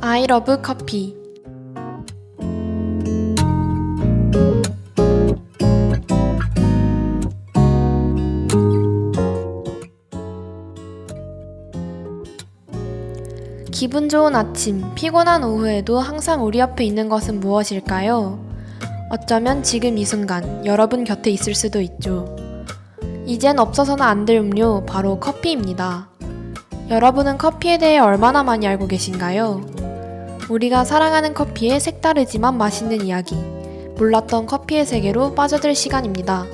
아이러브 커피 기분 좋은 아침, 피곤한 오후에도 항상 우리 앞에 있는 것은 무엇일까요? 어쩌면 지금 이 순간 여러분 곁에 있을 수도 있죠. 이젠 없어서는 안 될 음료 바로 커피입니다. 여러분은 커피에 대해 얼마나 많이 알고 계신가요? 우리가 사랑하는 커피의 색다르지만 맛있는 이야기. 몰랐던 커피의 세계로 빠져들 시간입니다.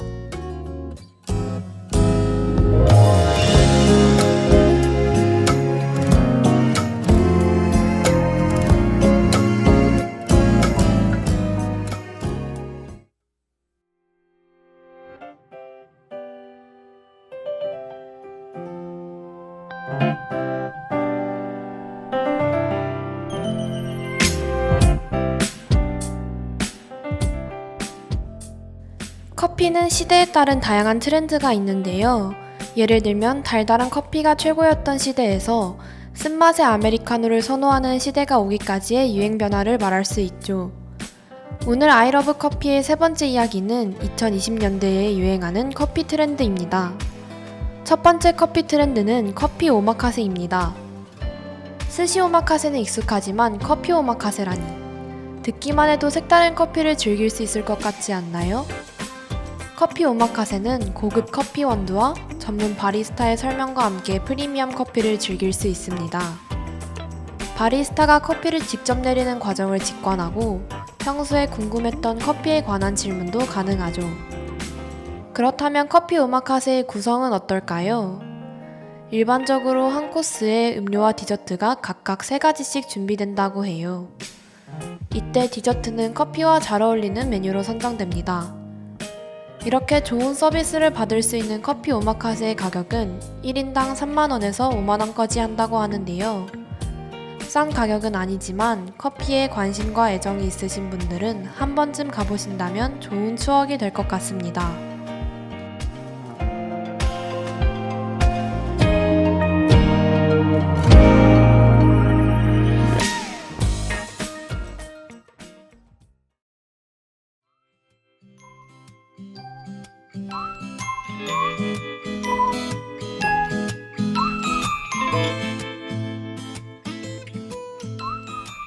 커피는 시대에 따른 다양한 트렌드가 있는데요. 예를 들면 달달한 커피가 최고였던 시대에서 쓴맛의 아메리카노를 선호하는 시대가 오기까지의 유행 변화를 말할 수 있죠. 오늘 아이러브 커피의 세 번째 이야기는 2020년대에 유행하는 커피 트렌드입니다. 첫 번째 커피 트렌드는 커피 오마카세입니다. 스시 오마카세는 익숙하지만 커피 오마카세라니. 듣기만 해도 색다른 커피를 즐길 수 있을 것 같지 않나요? 커피 오마카세는 고급 커피 원두와 전문 바리스타의 설명과 함께 프리미엄 커피를 즐길 수 있습니다. 바리스타가 커피를 직접 내리는 과정을 직관하고 평소에 궁금했던 커피에 관한 질문도 가능하죠. 그렇다면 커피 오마카세의 구성은 어떨까요? 일반적으로 한 코스에 음료와 디저트가 각각 세 가지씩 준비된다고 해요. 이때 디저트는 커피와 잘 어울리는 메뉴로 선정됩니다. 이렇게 좋은 서비스를 받을 수 있는 커피 오마카세의 가격은 1인당 3만원에서 5만원까지 한다고 하는데요. 싼 가격은 아니지만 커피에 관심과 애정이 있으신 분들은 한 번쯤 가보신다면 좋은 추억이 될 것 같습니다.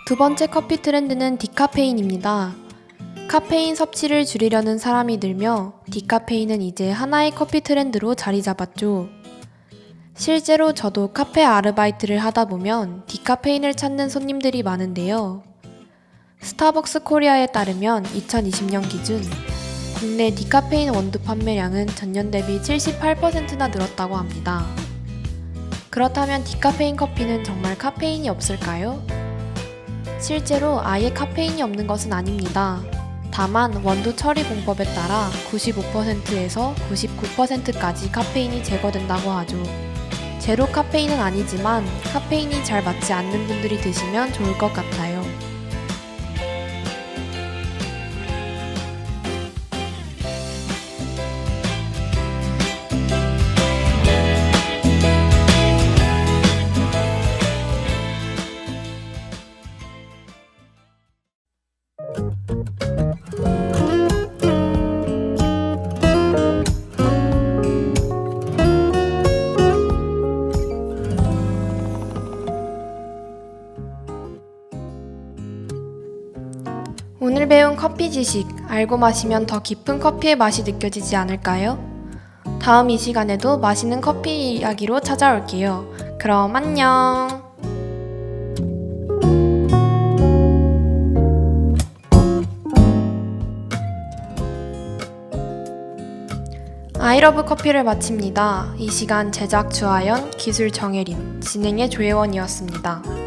두 번째 커피 트렌드는 디카페인입니다. 카페인 섭취를 줄이려는 사람이 늘며 디카페인은 이제 하나의 커피 트렌드로 자리 잡았죠. 실제로 저도 카페 아르바이트를 하다 보면 디카페인을 찾는 손님들이 많은데요. 스타벅스 코리아에 따르면 2020년 기준 국내 디카페인 원두 판매량은 전년 대비 78%나 늘었다고 합니다. 그렇다면 디카페인 커피는 정말 카페인이 없을까요? 실제로 아예 카페인이 없는 것은 아닙니다. 다만 원두 처리 공법에 따라 95%에서 99%까지 카페인이 제거된다고 하죠. 제로 카페인은 아니지만 카페인이 잘 맞지 않는 분들이 드시면 좋을 것 같아요. 오늘 배운 커피 지식 알고 마시면 더 깊은 커피의 맛이 느껴지지 않을까요? 다음 이 시간에도 맛있는 커피 이야기로 찾아올게요. 그럼 안녕. 아이러브 커피를 마칩니다. 이 시간 제작 주하연, 기술 정혜린, 진행의 조혜원이었습니다.